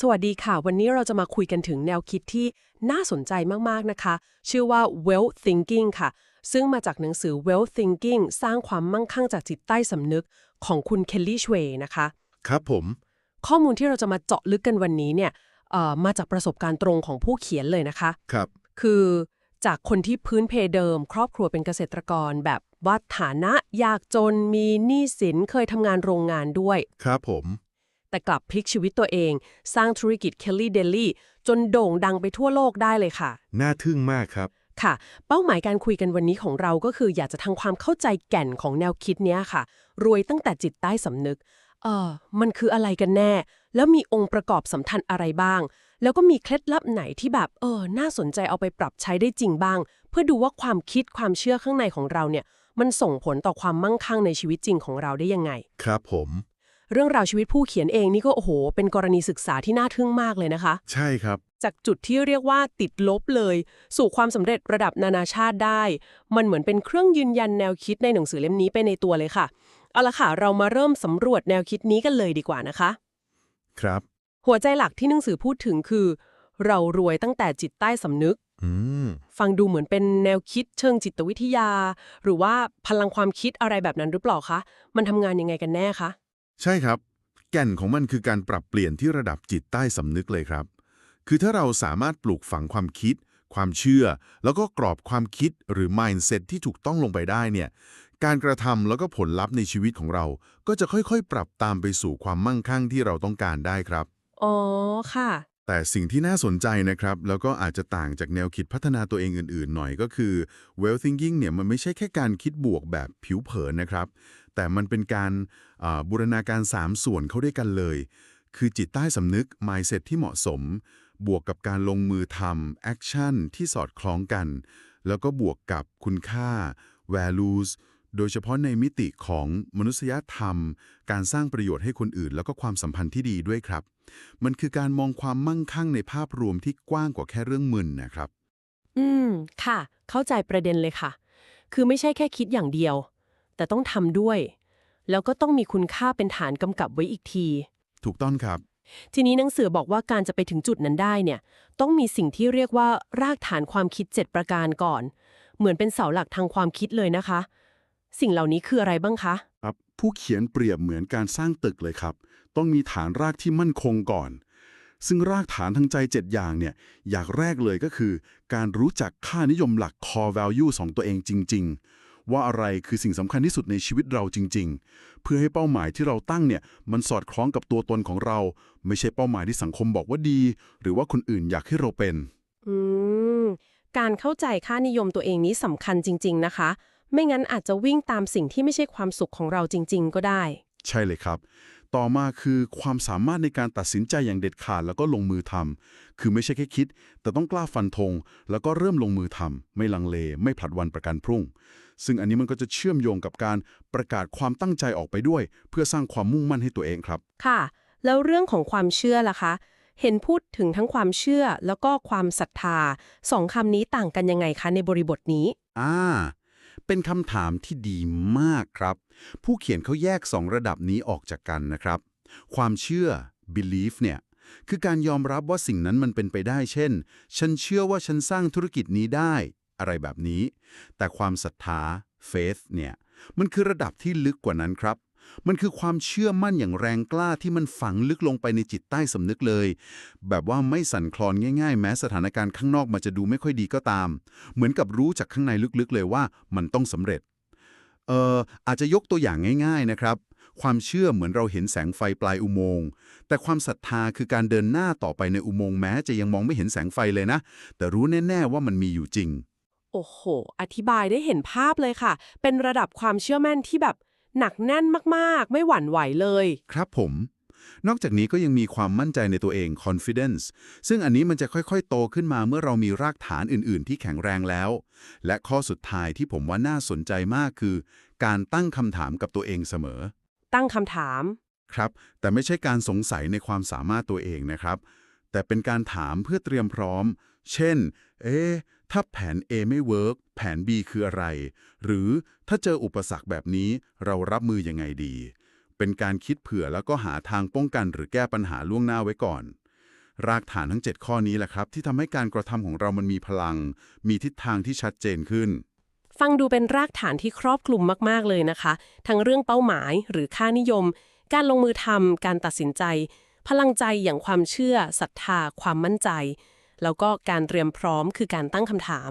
สวัสดีค่ะ วันนี้เราจะมาคุยกันถึงแนวคิดที่น่าสนใจมาก ๆ นะคะ ชื่อว่า well thinking ค่ะ ซึ่งมาจากหนังสือ well thinking สร้างความมั่งคั่งจากจิตใต้สำนึกของคุณเคลลี่ชเวย์นะคะ ครับผม ข้อมูลที่เราจะมาเจาะลึกกันวันนี้เนี่ยเอ่อมาจากประสบการณ์ตรงของผู้เขียนเลยนะคะ ครับ คือจากคนที่พื้นเพเดิม ครอบครัวเป็นเกษตรกรแบบว่าฐานะยากจนมีหนี้สินเคยทำงานโรงงานด้วย ครับผม แต่กลับพลิกชีวิตตัวเอง สร้างธุรกิจเคลลี่เดลี่จนโด่งดังไปทั่วโลกได้เลยค่ะ น่าทึ่งมากครับ ค่ะ เป้าหมายการคุยกันวันนี้ของเราก็คืออยากจะทำความเข้าใจแก่นของแนวคิดเนี้ยค่ะ รวยตั้งแต่จิตใต้สำนึก เออมันคืออะไรกันแน่ แล้วมีองค์ประกอบสำคัญอะไรบ้าง แล้วก็มีเคล็ดลับไหนที่แบบเออ น่าสนใจเอาไปปรับใช้ได้จริงบ้าง เพื่อดูว่าความคิดความเชื่อข้างในของเราเนี่ย มันส่งผลต่อความมั่งคั่งในชีวิตจริงของเราได้ยังไง ครับผม เรื่องราวชีวิตผู้เขียนเองนี่ก็โอ้โห เป็นกรณีศึกษาที่น่าทึ่งมากเลยนะคะ ใช่ครับ จากจุดที่เรียกว่าติดลบเลย สู่ความสำเร็จระดับนานาชาติได้ มันเหมือนเป็นเครื่องยืนยันแนวคิดในหนังสือเล่มนี้ไปในตัวเลยค่ะ เอาละค่ะ เรามาเริ่มสำรวจแนวคิดนี้กันเลยดีกว่านะคะ ครับ หัวใจหลักที่หนังสือพูดถึงคือ เรารวยตั้งแต่จิตใต้สำนึกอืมฟังดูเหมือนเป็นแนวคิดเชิงจิตวิทยา หรือว่าพลังความคิดอะไรแบบนั้นหรือเปล่าคะ มันทำงานยังไงกันแน่คะ ใช่ครับ แก่นของมันคือการปรับเปลี่ยนที่ระดับจิตใต้สำนึกเลยครับ คือถ้าเราสามารถปลูกฝังความคิด ความเชื่อ แล้วก็กรอบความคิดหรือ mindset ที่ถูกต้องลงไปได้เนี่ย การกระทำแล้วก็ผลลัพธ์ในชีวิตของเรา ก็จะค่อยๆ ปรับตามไปสู่ความมั่งคั่งที่เราต้องการได้ครับ อ๋อ ค่ะ แต่สิ่งที่น่าสนใจนะครับ แล้วก็อาจจะต่างจากแนวคิดพัฒนาตัวเองอื่นๆ หน่อยก็คือ well thinking เนี่ยมันไม่ใช่แค่การคิดบวกแบบผิวเผินนะครับ แต่มันเป็นการบูรณาการ 3 ส่วนเข้าด้วยกันเลย คือจิตใต้สำนึก mindset ที่เหมาะสม บวกกับการลงมือทำ action ที่สอดคล้องกัน แล้วก็บวกกับคุณค่า values โดยเฉพาะในมิติของมนุษยธรรม การสร้างประโยชน์ให้คนอื่น แล้วก็ความสัมพันธ์ที่ดีด้วยครับ มันคือการมองความมั่งคั่งในภาพรวมที่กว้างกว่าแค่เรื่องมึนนะครับ อืม ค่ะ เข้าใจประเด็นเลยค่ะ คือไม่ใช่แค่คิดอย่างเดียว แต่ต้องทำด้วย แล้วก็ต้องมีคุณค่าเป็นฐานกำกับไว้อีกที ถูกต้องครับ ทีนี้หนังสือบอกว่าการจะไปถึงจุดนั้นได้เนี่ย ต้องมีสิ่งที่เรียกว่ารากฐานความคิด 7 ประการก่อน เหมือนเป็นเสาหลักทางความคิดเลยนะคะ สิ่งเหล่านี้คืออะไรบ้างคะครับผู้เขียนเปรียบเหมือนการสร้างตึกเลยครับ ต้องมีฐานรากที่มั่นคงก่อน ซึ่งรากฐานทางใจ 7 อย่างเนี่ยอย่างแรกเลยก็คือ การรู้จักค่านิยมหลัก core value ของตัวเองจริง ๆ ว่าอะไรคือสิ่งสำคัญที่สุดในชีวิตเราจริง ๆ เพื่อให้เป้าหมายที่เราตั้งเนี่ยมันสอดคล้องกับตัวตนของเรา ไม่ใช่เป้าหมายที่สังคมบอกว่าดี หรือว่าคนอื่นอยากให้เราเป็น อืม การเข้าใจค่านิยมตัวเองนี้สำคัญจริง ๆ นะคะ ไม่งั้นอาจจะวิ่งตามสิ่งที่ไม่ใช่ความสุขของเราจริง ๆ ก็ได้ ใช่เลยครับ ต่อมาคือความสามารถในการตัดสินใจอย่างเด็ดขาดแล้วก็ลงมือทำคือไม่ใช่แค่คิด แต่ต้องกล้าฟันธงแล้วก็เริ่มลงมือทำไม่ลังเล ไม่ผลัดวันประกันพรุ่ง ซึ่งอันนี้มันก็จะเชื่อมโยงกับการประกาศความตั้งใจออกไปด้วย เพื่อสร้างความมุ่งมั่นให้ตัวเองครับ ค่ะ แล้วเรื่องของความเชื่อล่ะคะ เห็นพูดถึงทั้งความเชื่อแล้วก็ความศรัทธาสองคำนี้ต่างกันยังไงคะในบริบทนี้ อ่า เป็นคำถามที่ดีมากครับ ผู้เขียนเขาแยกสองระดับนี้ออกจากกันนะครับ ความเชื่อ belief เนี่ยคือการยอมรับว่าสิ่งนั้นมันเป็นไปได้ เช่น ฉันเชื่อว่าฉันสร้างธุรกิจนี้ได้ อะไรแบบนี้ แต่ความศรัทธา faith เนี่ยมันคือระดับที่ลึกกว่านั้นครับ มันคือความเชื่อมั่นอย่างแรงกล้าที่มันฝังลึกลงไปในจิตใต้สำนึกเลย แบบว่าไม่สั่นคลอนง่ายๆ แม้สถานการณ์ข้างนอกมันจะดูไม่ค่อยดีก็ตาม เหมือนกับรู้จากข้างในลึกๆเลยว่ามันต้องสำเร็จเอ่ออาจจะยกตัวอย่างง่าย ๆนะครับ ความเชื่อเหมือนเราเห็นแสงไฟปลายอุโมงค์แต่ความศรัทธาคือการเดินหน้าต่อไปในอุโมงค์แม้จะยังมองไม่เห็นแสงไฟเลยนะ แต่รู้แน่ ๆ ว่ามันมีอยู่จริง โอ้โห อธิบายได้เห็นภาพเลยค่ะ เป็นระดับความเชื่อมั่นที่แบบหนักแน่นมากๆ ไม่หวั่นไหวเลย ครับผม นอกจากนี้ก็ยังมีความมั่นใจในตัวเอง confidence ซึ่งอันนี้มันจะค่อยๆ โตขึ้นมาเมื่อเรามีรากฐานอื่น ๆ ที่แข็งแรงแล้ว และข้อสุดท้ายที่ผมว่าน่าสนใจมากคือ การตั้งคำถามกับตัวเองเสมอ ตั้งคำถาม ครับ แต่ไม่ใช่การสงสัยในความสามารถตัวเองนะครับ แต่เป็นการถามเพื่อเตรียมพร้อม เช่น เอ๊ถ้าแผน A ไม่เวิร์กแผน B คืออะไร หรือถ้าเจออุปสรรคแบบนี้เรารับมือยังไงดี เป็นการคิดเผื่อแล้วก็หาทางป้องกันหรือแก้ปัญหาล่วงหน้าไว้ก่อน รากฐานทั้ง 7 ข้อนี้แหละครับ ที่ทำให้การกระทำของเรามันมีพลัง มีทิศทางที่ชัดเจนขึ้น ฟังดูเป็นรากฐานที่ครอบคลุมมากๆเลยนะคะ ทั้งเรื่องเป้าหมายหรือค่านิยม การลงมือทำการตัดสินใจ พลังใจอย่างความเชื่อศรัทธา ความมั่นใจ แล้วก็การเตรียมพร้อมคือการตั้งคำถาม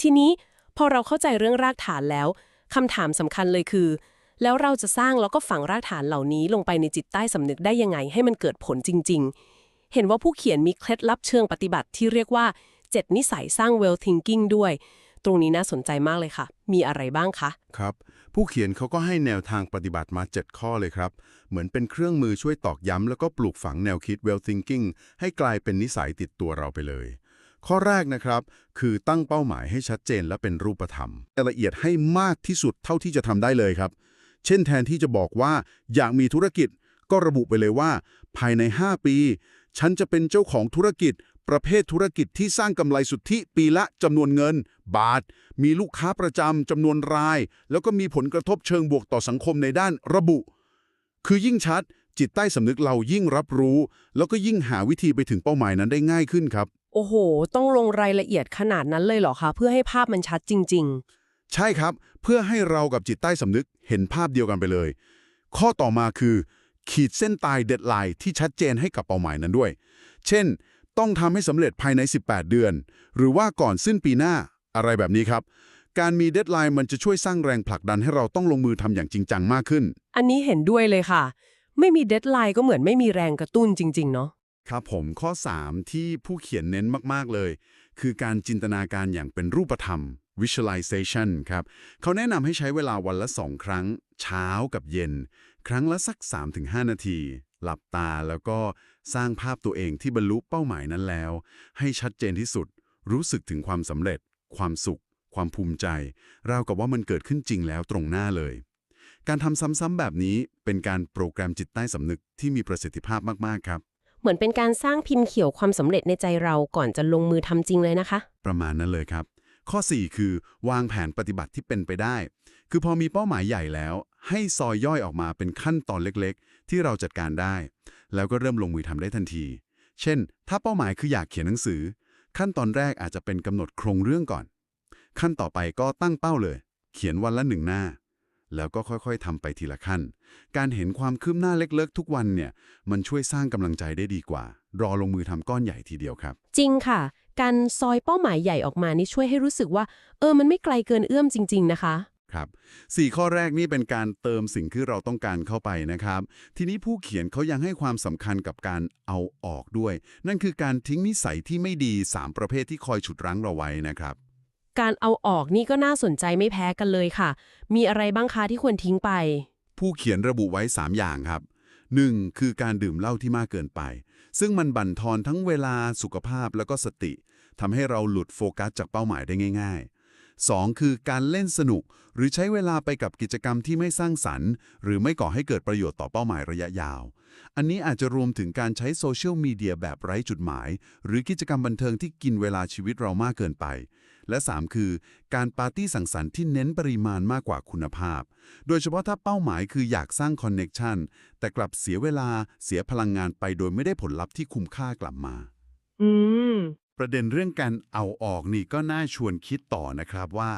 ทีนี้พอเราเข้าใจเรื่องรากฐานแล้วคำถามสำคัญเลยคือ แล้วเราจะสร้างแล้วก็ฝังรากฐานเหล่านี้ลงไปในจิตใต้สำนึกได้ยังไงให้มันเกิดผลจริง ๆ เห็นว่าผู้เขียนมีเคล็ดลับเชิงปฏิบัติที่เรียกว่า 7 นิสัยสร้าง well thinking ด้วย ตรงนี้น่าสนใจมากเลยค่ะ มีอะไรบ้างคะ ครับ ผู้เขียนเขาก็ให้แนวทางปฏิบัติมา 7 ข้อเลยครับ เหมือนเป็นเครื่องมือช่วยตอกย้ำ แล้วก็ปลูกฝังแนวคิด well thinking ให้กลายเป็นนิสัยติดตัวเราไปเลย ข้อแรกนะครับ คือตั้งเป้าหมายให้ชัดเจนและเป็นรูปธรรมละเอียดให้มากที่สุดเท่าที่จะทำได้เลยครับ เช่นแทนที่จะบอกว่า อยากมีธุรกิจ ก็ระบุไปเลยว่า ภายใน 5 ปี ฉันจะเป็นเจ้าของธุรกิจ ประเภทธุรกิจที่สร้างกำไรสุทธิปีละจำนวนเงิน บาท มีลูกค้าประจำจำนวนราย แล้วก็มีผลกระทบเชิงบวกต่อสังคมในด้านระบุ คือยิ่งชัด จิตใต้สำนึกเรายิ่งรับรู้ แล้วก็ยิ่งหาวิธีไปถึงเป้าหมายนั้นได้ง่ายขึ้นครับ โอ้โห ต้องลงรายละเอียดขนาดนั้นเลยเหรอคะ เพื่อให้ภาพมันชัดจริง ใช่ครับ เพื่อให้เรากับจิตใต้สำนึกเห็นภาพเดียวกันไปเลย ข้อต่อมาคือ ขีดเส้นตายเดดไลน์ที่ชัดเจนให้กับเป้าหมายนั้นด้วย เช่น ต้องทำให้สำเร็จภายใน 18 เดือน หรือว่าก่อนสิ้นปีหน้าอะไรแบบนี้ครับ การมีเดดไลน์มันจะช่วยสร้างแรงผลักดันให้เราต้องลงมือทำอย่างจริงจังมากขึ้นๆอันนี้เห็นด้วยเลยค่ะ ไม่มีเดทไลน์ก็เหมือนไม่มีแรงกระตุ้นจริง ๆ เนาะ ครับผมข้อ 3 ที่ผู้เขียนเน้นมาก ๆ เลย คือการจินตนาการอย่างเป็นรูปธรรม visualization ครับ เขาแนะนำให้ใช้เวลาวันละ 2 ครั้ง เช้ากับเย็น ครั้งละสัก 3-5 นาที หลับตาแล้วก็สร้างภาพตัวเองที่บรรลุเป้าหมายนั้นแล้ว ให้ชัดเจนที่สุด รู้สึกถึงความสำเร็จ ความสุข ความภูมิใจราวกับว่ามันเกิดขึ้นจริงแล้วตรงหน้าเลย การทำซ้ำๆแบบนี้เป็นการโปรแกรมจิตใต้สำนึกที่มีประสิทธิภาพมากๆครับ เหมือนเป็นการสร้างพิมพ์เขียวความสำเร็จในใจเราก่อนจะลงมือทำจริงเลยนะคะ ประมาณนั้นเลยครับ ข้อ 4 คือ วางแผนปฏิบัติที่เป็นไปได้ คือพอมีเป้าหมายใหญ่แล้ว ให้ซอยย่อยออกมาเป็นขั้นตอนเล็กๆ ที่เราจัดการได้ แล้วก็เริ่มลงมือทำได้ทันที เช่น ถ้าเป้าหมายคืออยากเขียนหนังสือ ขั้นตอนแรกอาจจะเป็นกำหนดโครงเรื่องก่อน ขั้นต่อไปก็ตั้งเป้าเลย เขียนวันละหนึ่งหน้า แล้วก็ค่อยๆทำไปทีละขั้น การเห็นความคืบหน้าเล็กๆ ทุกวันเนี่ยมันช่วยสร้างกำลังใจได้ดีกว่า รอลงมือทำก้อนใหญ่ทีเดียวครับ จริงค่ะ การซอยเป้าหมายใหญ่ออกมานี่ช่วยให้รู้สึกว่า เออมันไม่ไกลเกินเอื้อมจริง ๆ นะคะ ครับสี่ข้อแรกนี่เป็นการเติมสิ่งที่เราต้องการเข้าไปนะครับ ทีนี้ผู้เขียนเขายังให้ความสำคัญกับการเอาออกด้วย นั่นคือการทิ้งนิสัยที่ไม่ดี 3 ประเภทที่คอยฉุดรั้งเราไว้นะครับ การเอาออกนี่ก็น่าสนใจไม่แพ้กันเลยค่ะ มีอะไรบ้างคะที่ควรทิ้งไป ผู้เขียนระบุไว้ 3 อย่างครับ 1. คือการดื่มเหล้าที่มากเกินไป ซึ่งมันบั่นทอนทั้งเวลาสุขภาพแล้วก็สติทำให้เราหลุดโฟกัสจากเป้าหมายได้ง่าย ๆ 2. คือการเล่นสนุก หรือใช้เวลาไปกับกิจกรรมที่ไม่สร้างสรรค์ หรือไม่ก่อให้เกิดประโยชน์ต่อเป้าหมายระยะยาว อันนี้อาจจะรวมถึงการใช้โซเชียลมีเดียแบบไร้จุดหมาย หรือกิจกรรมบันเทิงที่กินเวลาชีวิตเรามากเกินไป และ 3 คือ การปาร์ตี้สังสรรค์ที่เน้นปริมาณมากกว่าคุณภาพ โดยเฉพาะถ้าเป้าหมายคืออยากสร้างคอนเน็กชันแต่กลับเสียเวลาเสียพลังงานไปโดยไม่ได้ผลลัพธ์ที่คุ้มค่ากลับมา อืม ประเด็นเรื่องการเอาออกนี่ก็น่าชวนคิดต่อนะครับว่า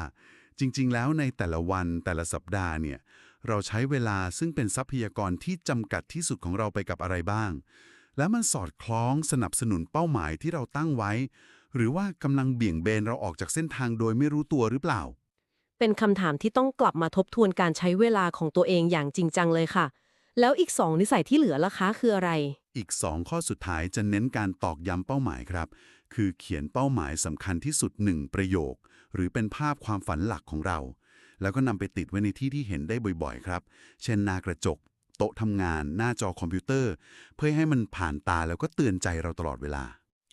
จริง ๆ แล้วในแต่ละวันแต่ละสัปดาห์เนี่ยเราใช้เวลาซึ่งเป็นทรัพยากรที่จำกัดที่สุดของเราไปกับอะไรบ้าง แล้วมันสอดคล้องสนับสนุนเป้าหมายที่เราตั้งไว้ หรือว่ากำลังเบี่ยงเบนเราออกจากเส้นทางโดยไม่รู้ตัวหรือเปล่า เป็นคำถามที่ต้องกลับมาทบทวนการใช้เวลาของตัวเองอย่างจริงจังเลยค่ะ แล้วอีกสองนิสัยที่เหลือล่ะคะคืออะไร อีก2ข้อสุดท้ายจะเน้นการตอกย้ำเป้าหมายครับ คือเขียนเป้าหมายสำคัญที่สุดหนึ่งประโยค หรือเป็นภาพความฝันหลักของเรา แล้วก็นำไปติดไว้ในที่ที่เห็นได้บ่อยๆ ครับ เช่นหน้ากระจก โต๊ะทำงาน หน้าจอคอมพิวเตอร์ เพื่อให้มันผ่านตาแล้วก็เตือนใจเราตลอดเวลา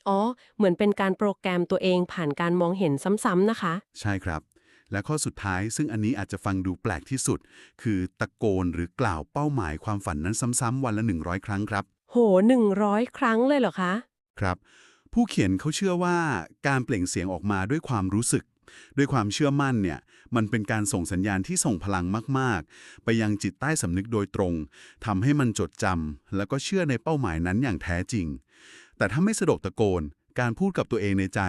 อ๋อ เหมือนเป็นการโปรแกรมตัวเองผ่านการมองเห็นซ้ำๆนะคะ ใช่ครับ และข้อสุดท้ายซึ่งอันนี้อาจจะฟังดูแปลกที่สุด คือตะโกนหรือกล่าวเป้าหมายความฝันนั้นซ้ำๆวันละ 100 ครั้งครับ โหหนึ่งร้อยครั้งเลยเหรอคะ ครับ ผู้เขียนเขาเชื่อว่าการเปล่งเสียงออกมาด้วยความรู้สึก ด้วยความเชื่อมั่นเนี่ยมันเป็นการส่งสัญญาณที่ส่งพลังมาก ๆ ไปยังจิตใต้สำนึกโดยตรงทำให้มันจดจำแล้วก็เชื่อในเป้าหมายนั้นอย่างแท้จริง แต่ถ้าไม่สะดวกตะโกน การพูดกับตัวเองในใจ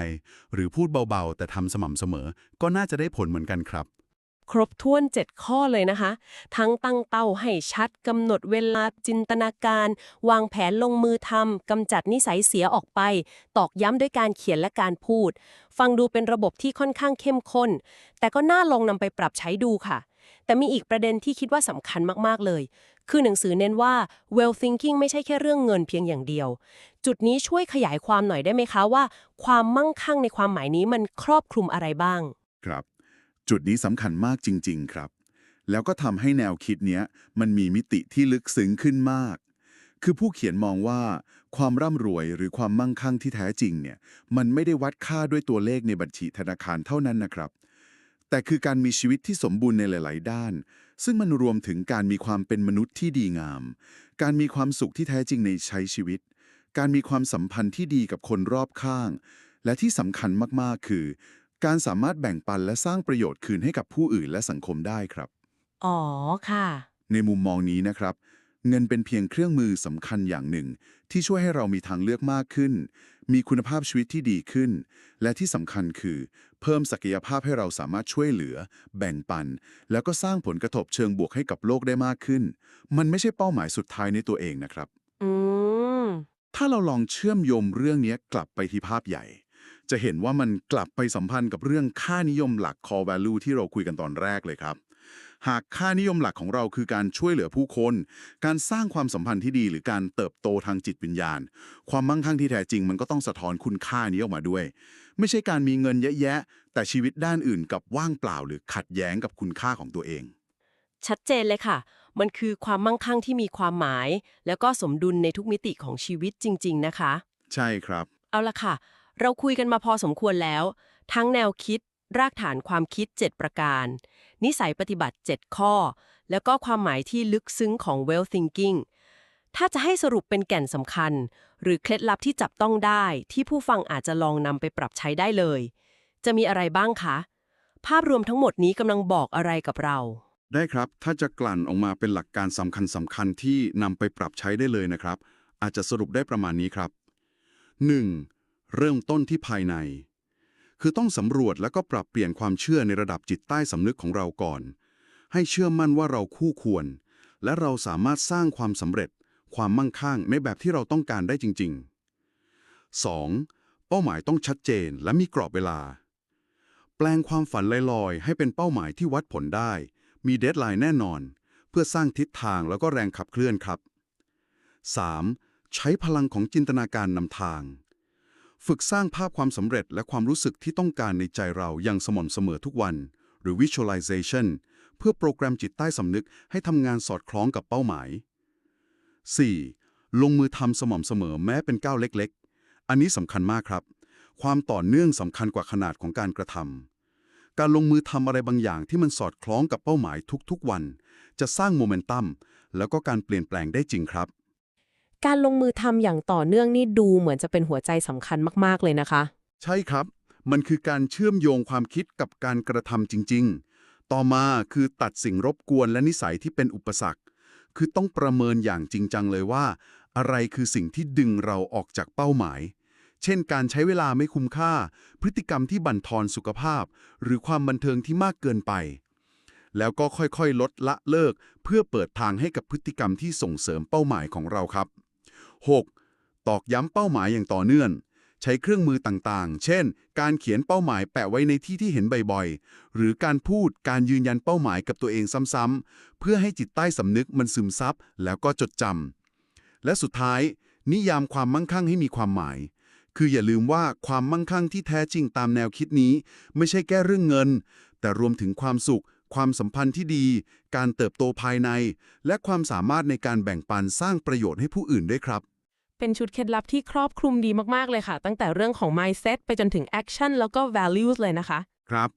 หรือพูดเบาๆ แต่ทำสม่ำเสมอ ก็น่าจะได้ผลเหมือนกันครับ ครบถ้วน 7 ข้อเลยนะคะ ทั้งตั้งเต้าให้ชัดกำหนดเวลาจินตนาการ วางแผนลงมือทำกำจัดนิสัยเสียออกไป ตอกย้ำด้วยการเขียนและการพูด ฟังดูเป็นระบบที่ค่อนข้างเข้มข้น แต่ก็น่าลองนำไปปรับใช้ดูค่ะ แต่มีอีกประเด็นที่คิดว่าสำคัญมากๆเลย คือหนังสือเน้นว่า well thinking ไม่ใช่แค่เรื่องเงินเพียงอย่างเดียว จุดนี้ช่วยขยายความหน่อยได้ไหมคะว่า ความมั่งคั่งในความหมายนี้มันครอบคลุมอะไรบ้าง ครับ จุดนี้สำคัญมากจริง ๆ ครับ แล้วก็ทำให้แนวคิดเนี้ยมันมีมิติที่ลึกซึ้งขึ้นมาก คือผู้เขียนมองว่า ความร่ำรวยหรือความมั่งคั่งที่แท้จริงเนี่ยมันไม่ได้วัดค่าด้วยตัวเลขในบัญชีธนาคารเท่านั้นนะครับ แต่คือการมีชีวิตที่สมบูรณ์ในหลาย ๆ ด้าน ซึ่งมันรวมถึงการมีความเป็นมนุษย์ที่ดีงาม การมีความสุขที่แท้จริงในใช้ชีวิต การมีความสัมพันธ์ที่ดีกับคนรอบข้าง และที่สำคัญมาก ๆ คือ การสามารถแบ่งปันและสร้างประโยชน์คืนให้กับผู้อื่นและสังคมได้ครับ อ๋อค่ะ ในมุมมองนี้นะครับ เงินเป็นเพียงเครื่องมือสำคัญอย่างหนึ่ง ที่ช่วยให้เรามีทางเลือกมากขึ้น มีคุณภาพชีวิตที่ดีขึ้น และที่สำคัญคือ เพิ่มศักยภาพให้เราสามารถช่วยเหลือ แบ่งปัน แล้วก็สร้างผลกระทบเชิงบวกให้กับโลกได้มากขึ้น มันไม่ใช่เป้าหมายสุดท้ายในตัวเองนะครับ อืมถ้าเราลองเชื่อมโยงเรื่องนี้กลับไปที่ภาพใหญ่ จะเห็นว่ามันกลับไปสัมพันธ์กับเรื่องค่านิยมหลัก core value ที่เราคุยกันตอนแรกเลยครับ หากค่านิยมหลักของเราคือการช่วยเหลือผู้คน การสร้างความสัมพันธ์ที่ดี หรือการเติบโตทางจิตวิญญาณ ความมั่งคั่งที่แท้จริง มันก็ต้องสะท้อนคุณค่านี้ออกมาด้วย ไม่ใช่การมีเงินเยอะแยะ แต่ชีวิตด้านอื่นกับว่างเปล่า หรือขัดแย้งกับคุณค่าของตัวเอง ชัดเจนเลยค่ะ มันคือความมั่งคั่งที่มีความหมาย แล้วก็สมดุลในทุกมิติของชีวิตจริง ๆ นะคะ ใช่ครับ เอาละค่ะ เราคุยกันมาพอสมควรแล้ว ทั้งแนวคิด รากฐานความคิด 7 ประการ นิสัยปฏิบัติ 7 ข้อ แล้วก็ความหมายที่ลึกซึ้งของ well thinking ถ้าจะให้สรุปเป็นแก่นสำคัญ หรือเคล็ดลับที่จับต้องได้ ที่ผู้ฟังอาจจะลองนำไปปรับใช้ได้เลย จะมีอะไรบ้างคะ ภาพรวมทั้งหมดนี้กำลังบอกอะไรกับเรา ได้ครับ ถ้าจะกลั่นออกมาเป็นหลักการสำคัญสำคัญที่นำไปปรับใช้ได้เลยนะครับ อาจจะสรุปได้ประมาณนี้ครับ 1. เริ่มต้นที่ภายใน คือต้องสำรวจแล้วก็ปรับเปลี่ยนความเชื่อในระดับจิตใต้สำนึกของเราก่อน ให้เชื่อมั่นว่าเราคู่ควร และเราสามารถสร้างความสำเร็จ ความมั่งคั่งในแบบที่เราต้องการได้จริง ๆ 2. เป้าหมายต้องชัดเจนและมีกรอบเวลา แปลงความฝันลอยๆ ให้เป็นเป้าหมายที่วัดผลได้ มีเดทไลน์แน่นอน เพื่อสร้างทิศทางแล้วก็แรงขับเคลื่อนครับ 3. ใช้พลังของจินตนาการนำทาง ฝึกสร้างภาพความสำเร็จและความรู้สึกที่ต้องการในใจเราอย่างสม่ำเสมอทุกวัน หรือ visualization เพื่อโปรแกรมจิตใต้สำนึกให้ทำงานสอดคล้องกับเป้าหมาย 4. ลงมือทำสม่ำเสมอแม้เป็นก้าวเล็กๆ อันนี้สำคัญมากครับ ความต่อเนื่องสำคัญกว่าขนาดของการกระทำการลงมือทำอะไรบางอย่างที่มันสอดคล้องกับเป้าหมายทุกๆวัน จะสร้างโมเมนตัมแล้วก็การเปลี่ยนแปลงได้จริงครับ การลงมือทำอย่างต่อเนื่องนี่ดูเหมือนจะเป็นหัวใจสำคัญมากๆเลยนะคะ ใช่ครับ มันคือการเชื่อมโยงความคิดกับการกระทำจริง ๆ ต่อมาคือตัดสิ่งรบกวนและนิสัยที่เป็นอุปสรรค คือต้องประเมินอย่างจริงจังเลยว่า อะไรคือสิ่งที่ดึงเราออกจากเป้าหมาย เช่น การใช้เวลาไม่คุ้มค่า พฤติกรรมที่บั่นทอนสุขภาพ หรือความบันเทิงที่มากเกินไปแล้วก็ค่อยๆ ลดละเลิก เพื่อเปิดทางให้กับพฤติกรรมที่ส่งเสริมเป้าหมายของเราครับ 6. ตอกย้ำเป้าหมายอย่างต่อเนื่อง ใช้เครื่องมือต่างๆ เช่น การเขียนเป้าหมายแปะไว้ในที่ที่เห็นบ่อยๆ หรือการพูดการยืนยันเป้าหมายกับตัวเองซ้ำๆ เพื่อให้จิตใต้สำนึกมันซึมซับแล้วก็จดจำ และสุดท้าย นิยามความมั่งคั่งให้มีความหมายคืออย่าลืมว่าความมั่งคั่งที่แท้จริงตามแนวคิดนี้ ไม่ใช่แค่เรื่องเงิน แต่รวมถึงความสุข ความสัมพันธ์ที่ดี การเติบโตภายใน และความสามารถในการแบ่งปันสร้างประโยชน์ให้ผู้อื่นด้วยครับ เป็นชุดเคล็ดลับที่ครอบคลุมดีมากๆเลยค่ะ ตั้งแต่เรื่องของ mindset ไปจนถึง action แล้วก็ values เลยนะคะ ครับ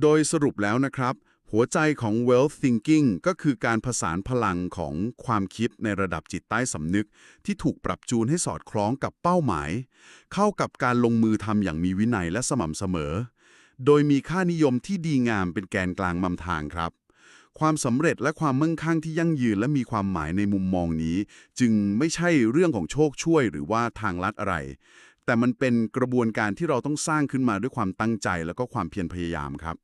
โดยสรุปแล้วนะครับ หัวใจของ wealth thinking ก็คือการผสานพลังของความคิดในระดับจิตใต้สำนึก ที่ถูกปรับจูนให้สอดคล้องกับเป้าหมาย เข้ากับการลงมือทำอย่างมีวินัยและสม่ำเสมอ โดยมีค่านิยมที่ดีงามเป็นแกนกลางนำทางครับ ความสำเร็จและความมั่งคั่งที่ยั่งยืนและมีความหมายในมุมมองนี้ จึงไม่ใช่เรื่องของโชคช่วยหรือว่าทางลัดอะไร แต่มันเป็นกระบวนการที่เราต้องสร้างขึ้นมาด้วยความตั้งใจแล้วก็ความเพียรพยายามครับ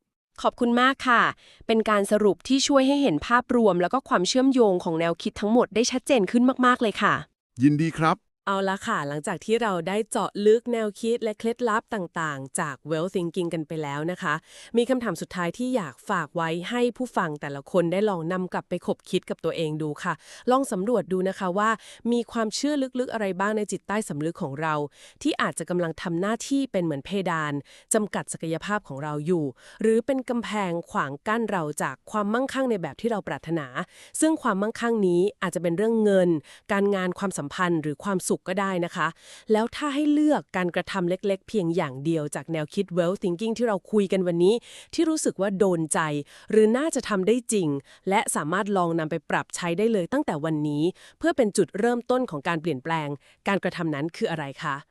ขอบคุณมากค่ะ เป็นการสรุปที่ช่วยให้เห็นภาพรวม แล้วก็ความเชื่อมโยงของแนวคิดทั้งหมดได้ชัดเจนขึ้นมากๆเลยค่ะ ยินดีครับ เอาละค่ะ หลังจากที่เราได้เจาะลึกแนวคิดและเคล็ดลับต่างๆ จาก well thinking กันไปแล้วนะคะ มีคำถามสุดท้ายที่อยากฝากไว้ให้ผู้ฟังแต่ละคนได้ลองนำกลับไปคบคิดกับตัวเองดูค่ะ ลองสำรวจดูนะคะว่า มีความเชื่อลึกๆอะไรบ้างในจิตใต้สำนึกของเรา ที่อาจจะกำลังทำหน้าที่เป็นเหมือนเพดานจำกัดศักยภาพของเราอยู่ หรือเป็นกำแพงขวางกั้นเราจากความมั่งคั่งในแบบที่เราปรารถนา ซึ่งความมั่งคั่งนี้อาจจะเป็นเรื่องเงิน การงานความสัมพันธ์ หรือความสุขก็ได้นะคะ แล้วถ้าให้เลือกการกระทำเล็กๆ เพียงอย่างเดียวจากแนวคิด well thinking ที่เราคุยกันวันนี้ ที่รู้สึกว่าโดนใจ หรือน่าจะทำได้จริง และสามารถลองนำไปปรับใช้ได้เลยตั้งแต่วันนี้ เพื่อเป็นจุดเริ่มต้นของการเปลี่ยนแปลง การกระทำนั้นคืออะไรคะ